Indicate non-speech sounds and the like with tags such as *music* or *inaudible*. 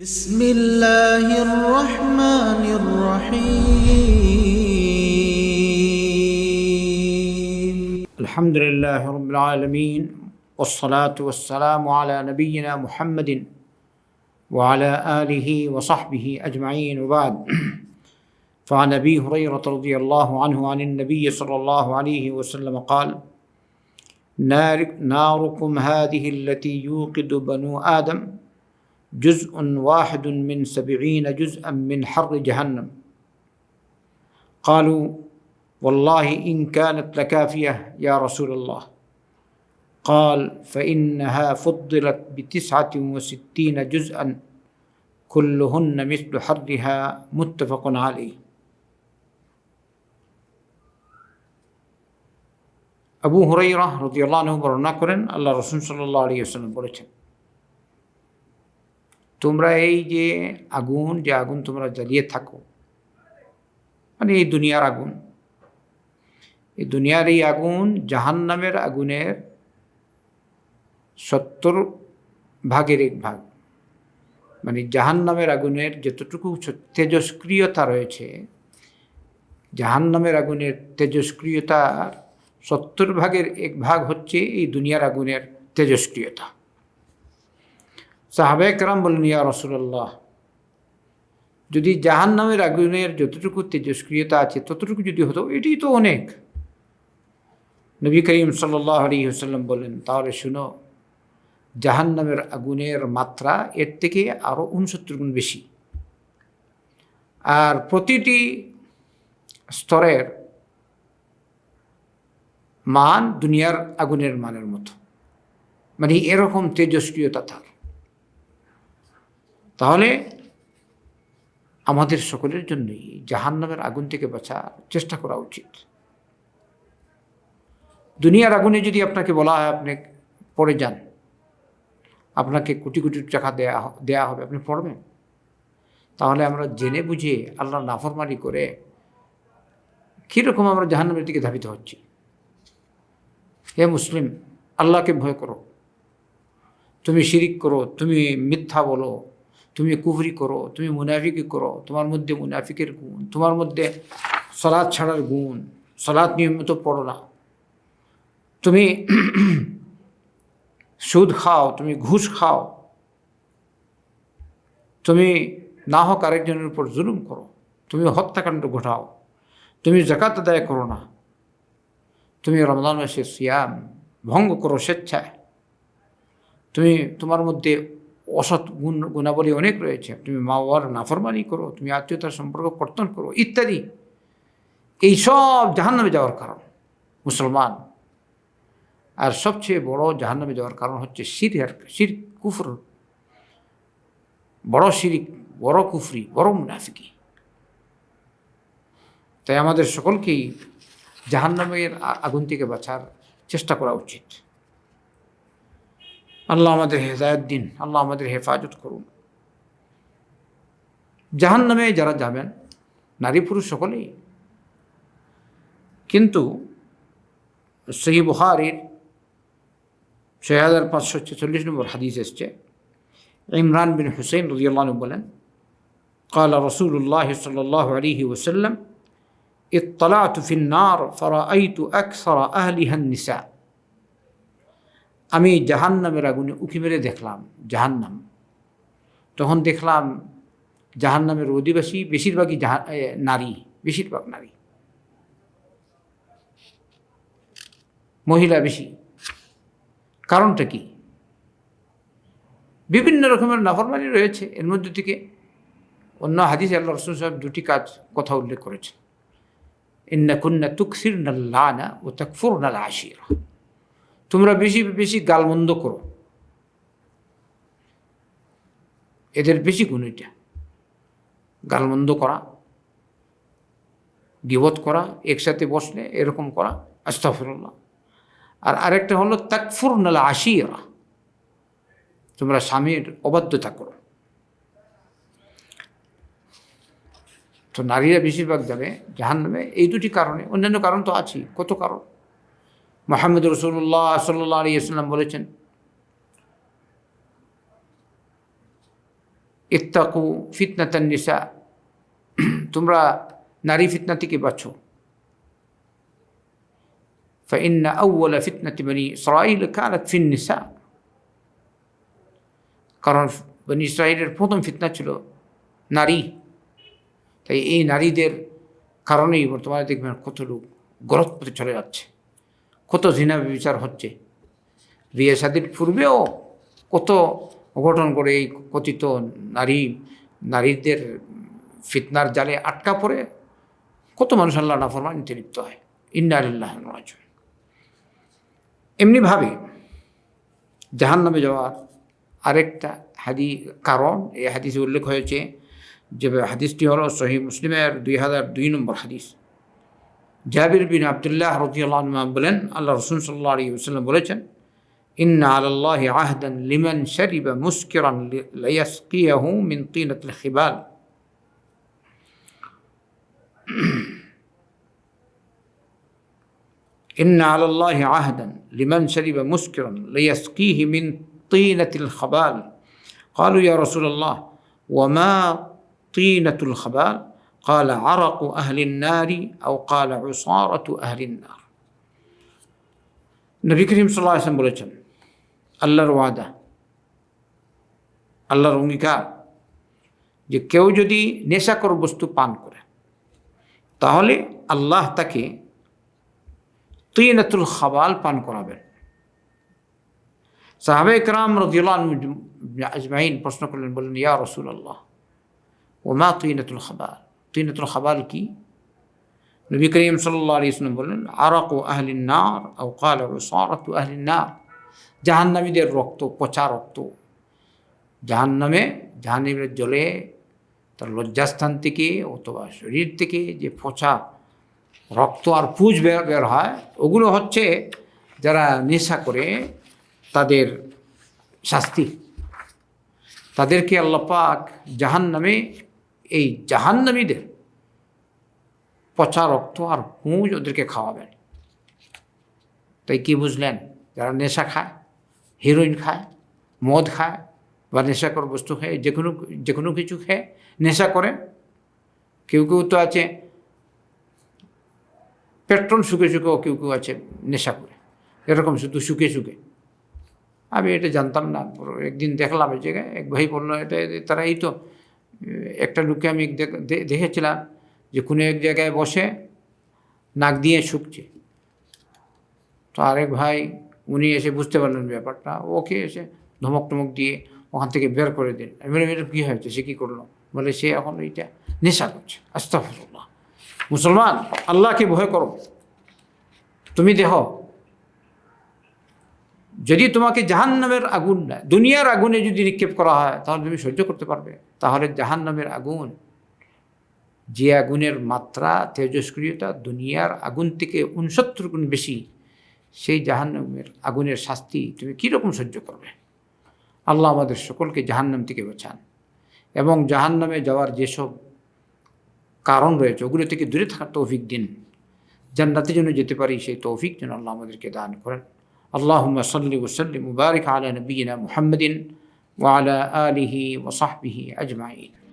بسم الله الرحمن الرحيم. الحمد لله رب العالمين والصلاة والسلام على نبينا محمد وعلى آله وصحبه أجمعين. وبعد فعن أبي هريرة رضي الله عنه عن النبي صلى الله عليه وسلم قال نار ناركم هذه التي يوقد بنو آدم جزء واحد من سبعين جزءا من حر جهنم قالوا والله إن كانت لكافية يا رسول الله قال فإنها فضلت بتسعة وستين جزءا كلهن مثل حرها متفق عليه আবু হুরাইরা রদিয়াল্লাহ বর্ণনা করেন আল্লাহ রসুল সাল্লাহ আলী আসাল্লাম বলেছেন তোমরা এই যে আগুন যে আগুন তোমরা জ্বালিয়ে থাকো মানে এই দুনিয়ার আগুন, এই দুনিয়ার এই আগুন জাহান্নামের আগুনের সত্তর ভাগের এক ভাগ। মানে জাহান্নামের আগুনের যতটুকু তেজস্ক্রিয়তা রয়েছে, জাহান্নামের আগুনের তেজস্ক্রিয়তার সত্তর ভাগের এক ভাগ হচ্ছে এই দুনিয়ার আগুনের তেজস্ক্রিয়তা। সাহাবে একরাম বললেন, ইয়া রসুল্লাহ যদি জাহান নামের আগুনের যতটুকু তেজস্ক্রিয়তা আছে, ততটুকু যদি হতো এটি তো অনেক। নবী করিম সাল্লাহ আলী বললেন, তাহলে শুনো জাহান নামের আগুনের মাত্রা এর থেকে আরও উনসত্তর গুণ বেশি। আর প্রতিটি স্তরের মান দুনিয়ার আগুনের মানের মতো। মানে এরকম তেজস্ক্রিয়তা তার। তাহলে আমাদের সকলের জন্যই জাহান নামের আগুন থেকে বাঁচার চেষ্টা করা উচিত। দুনিয়ার আগুনে যদি আপনাকে বলা হয়, আপনি পড়ে যান। আপনাকে কোটি কোটি টাকা দেয়া দেয়া হবে, আপনি পড়বেন। তাহলে আমরা জেনে বুঝে আল্লাহ নাফরমানি করে কীরকম আমরা জাহান্নামের দিকে ধাবিত হচ্ছি। হে মুসলিম, আল্লাহকে ভয় করো। তুমি শিরিক করো, তুমি মিথ্যা বলো তুমি কুফরি করো, তুমি মুনাফিকি করো, তোমার মধ্যে মুনাফিকের গুণ, তোমার মধ্যে সলাদ ছাড়ার গুণ সলাদ নিয়মিত পড়ো না। তুমি সুদ খাও, তুমি ঘুষ খাও, তুমি না হোক আরেকজনের উপর জুলুম করো, তুমি হত্যাকাণ্ড ঘটাও, তুমি জাকাত আদায় করো না, তুমি রমজান মাসে সিয়াম ভঙ্গ করো স্বেচ্ছায়, তুমি তোমার মধ্যে অসৎ গুণ, গুণাবলী অনেক রয়েছে। তুমি মা বাবার নাফরমানি করো, তুমি আত্মীয়তার সম্পর্ক কর্তন করো, ইত্যাদি। এই সব জাহান্নামে যাওয়ার কারণ, মুসলমান। আর সবচেয়ে বড় জাহান্নামে যাওয়ার কারণ হচ্ছে শির শির কুফর। বড় শিরিক, বড় কুফরি, বড় মুনাফিকি। তাই আমাদের সকলকেই জাহান্নামের আগুন থেকে বাঁচার চেষ্টা করা উচিত। আল্লাহ আমাদের হেদায়ত দিন আল্লাহ আমাদের হেফাজত করুন জাহান নামে যারা যাবেন নারী পুরুষ সকলেই কিন্তু সেই বুহারির ছয় হাজার পাঁচশো ছেচল্লিশ নম্বর হাদিস এসছে ইমরান বিন হুসেন রদিয়াল্লাহ বলেন قال رسول الله صلى الله عليه وسلم اطلعت في النار فرأيت أكثر أهلها النساء আমি জাহান্নামের আগুনে উকি মেরে দেখলাম, জাহান্নাম। তখন দেখলাম জাহান্নামের অধিবাসী বেশিরভাগই জাহা নারী, বেশিরভাগ নারী। মহিলা বেশি। কারণটা কি? বিভিন্ন রকমের নাফরমানি রয়েছে। এর মধ্যে থেকে অন্য হাদিস আল্লাহ রসুল সাহেব দুটি কাজ, কথা উল্লেখ করেছে ইন্না কুন্না তুকসির নাল্লানা ও তাকফুর নাল আশিরা। তোমরা বেশি বেশি গালমন্দ করো। এদের বেশি গুণ এটা। গালমন্দ করা, গিবত করা, একসাথে বসলে এরকম করা আস্তাফরুল্লাহ আর আরেকটা হলো তাকফুর নালা আশিরা। তোমরা স্বামীর অবাধ্যতা করো। তো নারীরা বেশিরভাগ যাবে জাহান নামে এই দুটি কারণে। অন্যান্য কারণ তো আছেই, কত কারণ? মোহাম্মদ রসুল্লাহ সাল্লাহ আলী ইসলাম বলেছেন ইত্তাকু ফিতনাতান নিসা তোমরা নারী ফিতনা থেকে বাঁচো فإن أول فتنة بني إسرائيل كانت في النساء কারণ বনি ইসরায়েলের প্রথম ফিতনা ছিল নারী তাই এই নারীদের কারণেই বর্তমানে দেখবেন কত লোক গলত পথে চলে যাচ্ছে কত জিনা বিচার হচ্ছে? বিয়ে শাদির পূর্বেও কত অঘটন করে এই কথিত নারী, নারীদের ফিতনার জালে আটকা পড়ে কত মানুষ আল্লাহ নাফরমানিতে লিপ্ত হয়। ইন্না আলিল্লাহ রাজিউন। এমনিভাবে জাহান নামে যাওয়ার আরেকটা হাদি, কারণ এই হাদিসে উল্লেখ হয়েছে যে হাদিসটি হলো সহি মুসলিমের দুই হাজার দুই নম্বর হাদিস। জাবির বিন আবদুল্লাহ রদিয়াল্লাহ বলেন আল্লাহ রসুল সাল্লাহ আলী ওসাল্লাম বলেছেন إن على الله عهدا لمن شرب مسكرا ليسقيه من طينة الخبال *clears throat* إن على الله عهدا لمن شرب مسكرا ليسقيه من طينة الخبال قالوا يا رسول الله وما طينة الخبال قال عرق أهل النار أو قال عصارة أهل النار নবী করিম সাল্লাহ আসলাম বলেছেন আল্লাহর ওয়াদা আল্লাহর অঙ্গীকার যে কেউ যদি নেশাকর বস্তু পান করে তাহলে আল্লাহ তাকে তুইনাতুল খাবাল পান করাবেন সাহাবে ইকরাম রদিউল্লাহ আজমাইন প্রশ্ন করলেন বললেন ইয়া রসুল আল্লাহ ওমা তুইনাতুল খাবাল তুইনাতুল খাবাল কি? নবী করিম সাল্লাহ আলী ইসলাম বললেন, আরাক ও আহলিন নার ও কাল সারাত আহলিন নার। জাহান্নামীদের রক্ত, পচা রক্ত। জাহান্নামে জাহান্নামের জলে, তার লজ্জাস্থান থেকে অথবা শরীর থেকে যে পচা রক্ত আর পুজ বের হয়, ওগুলো হচ্ছে যারা নেশা করে তাদের শাস্তি। তাদেরকে আল্লাপাক জাহান নামে এই জাহান্নামীদের পচা রক্ত আর পুঁজ ওদেরকে খাওয়াবেন। তাই কি বুঝলেন? যারা নেশা খায় হিরোইন খায়, মদ খায় বা নেশাকর বস্তু খায় যে কোনো যে কোনো কিছু খেয়ে নেশা করে, কেউ কেউ তো আছে পেট্রোল শুকে শুকেও কেউ কেউ আছে নেশা করে। এরকম শুধু শুকে শুকে। আমি এটা জানতাম না, একদিন দেখলাম এই জায়গায় এক ভাই বলল, এটা, তারা এই তো একটা লোককে আমি দেখেছিলাম যে কোনো এক জায়গায় বসে নাক দিয়ে শুকছে। তো আরেক ভাই, উনি এসে বুঝতে পারলেন ব্যাপারটা। ওকে এসে ধমক টমক দিয়ে ওখান থেকে বের করে দিন আমি বললাম কী হয়েছে? সে কী করল? বলে, সে এখন এইটা নেশা করছে। আস্তাফরুল্লাহ মুসলমান, আল্লাহকে ভয় করো। তুমি দেখো যদি তোমাকে জাহান্নামের আগুন, দুনিয়ার আগুনে যদি নিক্ষেপ করা হয়, তাহলে তুমি সহ্য করতে পারবে। তাহলে জাহান্নামের আগুন, যে আগুনের মাত্রা, তেজস্ক্রিয়তা দুনিয়ার আগুন থেকে উনসত্তর গুণ বেশি, সেই জাহান্নামের আগুনের শাস্তি তুমি কীরকম সহ্য করবে? আল্লাহ আমাদের সকলকে জাহান্নাম থেকে বাঁচান। এবং জাহান্নামে যাওয়ার যেসব কারণ রয়েছে, ওগুলো থেকে দূরে থাকার তৌফিক দিন। জান্নাতে যেন যেতে পারি, সেই তৌফিক যেন আল্লাহ আমাদেরকে দান করেন। اللهم صل وسلم وبارك على نبينا محمد وعلى آله وصحبه أجمعين.